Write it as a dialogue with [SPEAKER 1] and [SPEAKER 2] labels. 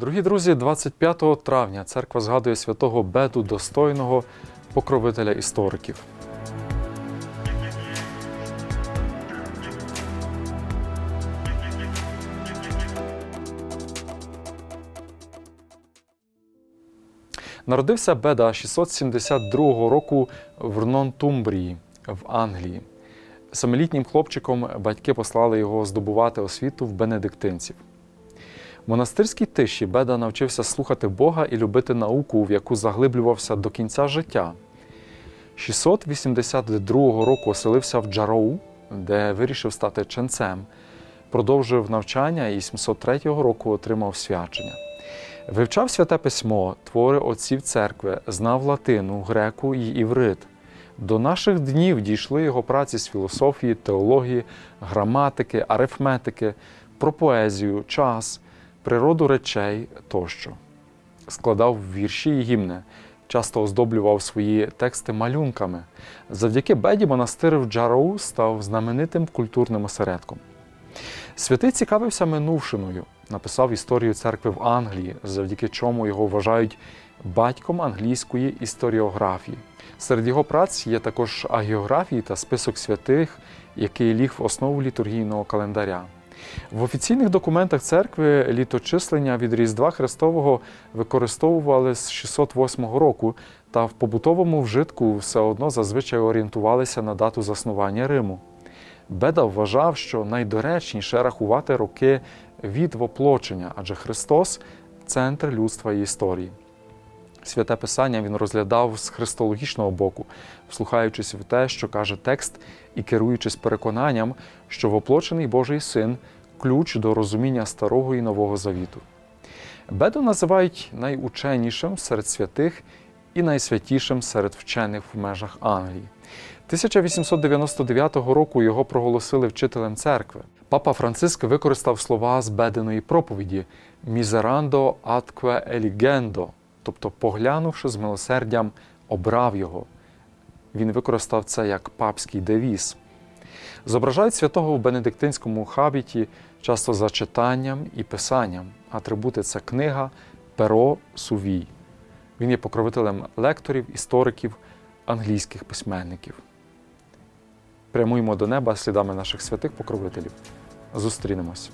[SPEAKER 1] Дорогі друзі, 25 травня церква згадує святого Беду достойного покровителя істориків. Народився Беда 672 року в Рнонтумбрії в Англії. Семилітнім хлопчиком батьки послали його здобувати освіту в бенедиктинців. Монастирській тиші Беда навчився слухати Бога і любити науку, в яку заглиблювався до кінця життя. 682 року оселився в Джароу, де вирішив стати ченцем. Продовжив навчання і 703 року отримав свячення. Вивчав святе письмо, твори отців церкви, знав латину, греку і іврит. До наших днів дійшли його праці з філософії, теології, граматики, арифметики, про поезію, час, природу речей тощо. Складав вірші і гімни, часто оздоблював свої тексти малюнками. Завдяки Беді монастир в Джароу став знаменитим культурним осередком. Святий цікавився минувшиною, написав історію церкви в Англії, завдяки чому його вважають батьком англійської історіографії. Серед його праць є також агіографії та список святих, який ліг в основу літургійного календаря. В офіційних документах церкви літочислення від Різдва Христового використовували з 608 року, та в побутовому вжитку все одно зазвичай орієнтувалися на дату заснування Риму. Беда вважав, що найдоречніше рахувати роки від воплочення, адже Христос центр людства і історії. Святе Писання він розглядав з христологічного боку, вслухаючись в те, що каже текст, і керуючись переконанням, що воплочений Божий син ключ до розуміння старого і нового завіту. Беду називають найученішим серед святих і найсвятішим серед вчених в межах Англії. 1899 року його проголосили вчителем церкви. Папа Франциск використав слова з Бединої проповіді Мізерандо аткве елігендо, тобто, поглянувши з милосердям, обрав його. Він використав це як папський девіз. Зображають святого в бенедиктинському хабіті часто за читанням і писанням. Атрибути це книга, перо, сувій. Він є покровителем лекторів, істориків, англійських письменників. Прямуємо до неба слідами наших святих покровителів. Зустрінемось.